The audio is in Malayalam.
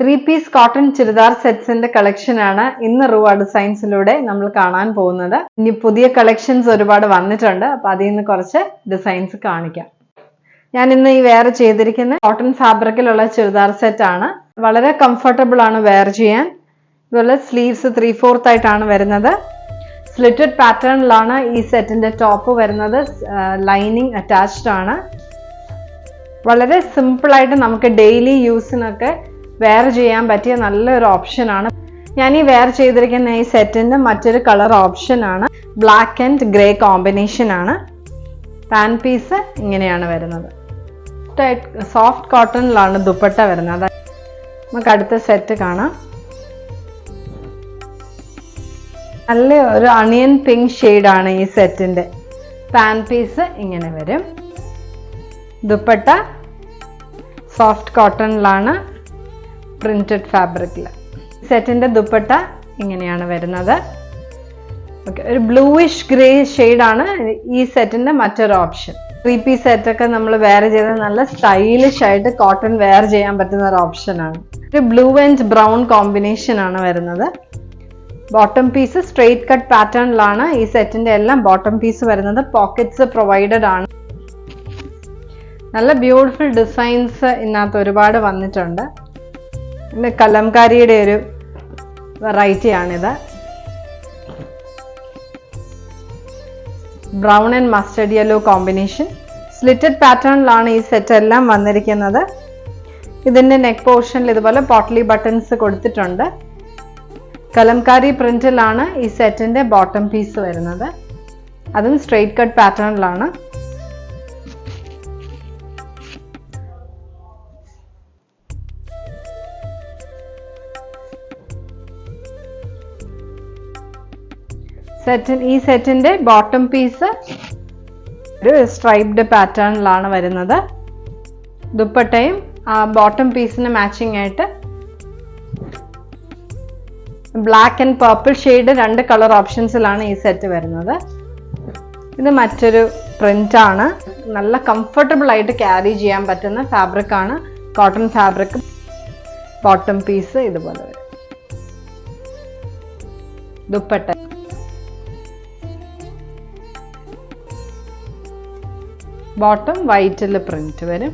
ത്രീ പീസ് കോട്ടൺ ചുരിദാർ സെറ്റ്സിന്റെ കളക്ഷൻ ആണ് ഇന്ന് റൂവ ഡിസൈൻസിലൂടെ നമ്മൾ കാണാൻ പോകുന്നത്. ഇനി പുതിയ കളക്ഷൻസ് ഒരുപാട് വന്നിട്ടുണ്ട്. അപ്പൊ അതിൽ നിന്ന് കുറച്ച് ഡിസൈൻസ് കാണിക്കാം. ഞാൻ ഇന്ന് ഈ വെയർ ചെയ്തിരിക്കുന്ന കോട്ടൺ ഫാബ്രിക്കിലുള്ള ചുരിദാർ സെറ്റ് ആണ്. വളരെ കംഫർട്ടബിൾ ആണ് വെയർ ചെയ്യാൻ. ഇതുപോലെ സ്ലീവ്സ് ത്രീ ഫോർത്ത് ആയിട്ടാണ് വരുന്നത്. സ്ലിറ്റഡ് പാറ്റേണിലാണ് ഈ സെറ്റിന്റെ ടോപ്പ് വരുന്നത്. ലൈനിങ് അറ്റാച്ച്ഡ് ആണ്. വളരെ സിമ്പിളായിട്ട് നമുക്ക് ഡെയിലി യൂസിനൊക്കെ വെയർ ചെയ്യാൻ പറ്റിയ നല്ലൊരു ഓപ്ഷനാണ് ഞാൻ ഈ വെയർ ചെയ്തിരിക്കുന്ന ഈ സെറ്റിന്റെ മറ്റൊരു കളർ ഓപ്ഷൻ ആണ്. ബ്ലാക്ക് ആൻഡ് ഗ്രേ കോമ്പിനേഷൻ ആണ്. പാൻ പീസ് ഇങ്ങനെയാണ് വരുന്നത്. സോഫ്റ്റ് കോട്ടണിലാണ് ദുപ്പട്ട വരുന്നത്. നമുക്ക് അടുത്ത സെറ്റ് കാണാം. നല്ല ഒരു അണിയൻ പിങ്ക് ആണ് ഈ സെറ്റിന്റെ പാൻ പീസ് ഇങ്ങനെ വരും. ദുപ്പട്ട സോഫ്റ്റ് കോട്ടണിലാണ് പ്രിന്റഡ് ഫാബ്രിക്കിൽ സെറ്റിന്റെ ദുപ്പട്ട ഇങ്ങനെയാണ് വരുന്നത്. ഓക്കെ ഒരു ബ്ലൂയിഷ് ഗ്രേ ആണ് ഈ സെറ്റിന്റെ മറ്റൊരു ഓപ്ഷൻ ത്രീ പീസ് സെറ്റ് ഒക്കെ നമ്മൾ വെയർ ചെയ്ത് നല്ല സ്റ്റൈലിഷ് ആയിട്ട് കോട്ടൺ വെയർ ചെയ്യാൻ പറ്റുന്ന ഒരു ഓപ്ഷനാണ് ഒരു ബ്ലൂ ആൻഡ് ബ്രൗൺ കോമ്പിനേഷൻ ആണ് വരുന്നത്. ബോട്ടം പീസ് സ്ട്രെയിറ്റ് കട്ട് പാറ്റേണിലാണ് ഈ സെറ്റിന്റെ എല്ലാം ബോട്ടം പീസ് വരുന്നത്. പോക്കറ്റ്സ് പ്രൊവൈഡഡ് ആണ്. നല്ല ബ്യൂട്ടിഫുൾ ഡിസൈൻസ് ഇതിനകത്ത് ഒരുപാട് വന്നിട്ടുണ്ട്. പിന്നെ കലംകാരിയുടെ ഒരു വെറൈറ്റി ആണിത്. Brown and mustard yellow combination slitted പാറ്റേണിലാണ് ഈ സെറ്റ് എല്ലാം വന്നിരിക്കുന്നത്. ഇതിന്റെ നെക്ക് പോർഷനിൽ ഇതുപോലെ പോട്ട്ലി ബട്ടൺസ് കൊടുത്തിട്ടുണ്ട്. കലംകാരി പ്രിന്റിലാണ് ഈ സെറ്റിന്റെ ബോട്ടം പീസ് വരുന്നത്. അതും സ്ട്രെയിറ്റ് കട്ട് പാറ്റേണിലാണ് സെറ്റ് ഈ സെറ്റിന്റെ ബോട്ടം പീസ് ഒരു സ്ട്രൈപ്ഡ് പാറ്റേണിലാണ് വരുന്നത്. ദുപ്പട്ടയും ബോട്ടം പീസിന് മാച്ചിങ് ആയിട്ട് ബ്ലാക്ക് ആൻഡ് പർപ്പിൾ ഷെയ്ഡ് രണ്ട് കളർ ഓപ്ഷൻസിലാണ് ഈ സെറ്റ് വരുന്നത്. ഇത് മറ്റൊരു പ്രിന്റ് ആണ്. നല്ല കംഫർട്ടബിൾ ആയിട്ട് ക്യാരി ചെയ്യാൻ പറ്റുന്ന ഫാബ്രിക് ആണ്. കോട്ടൺ ഫാബ്രിക് ബോട്ടം പീസ് ഇതുപോലെ ദുപ്പട്ട ബോട്ടം വൈറ്റിൽ പ്രിന്റ് വരും.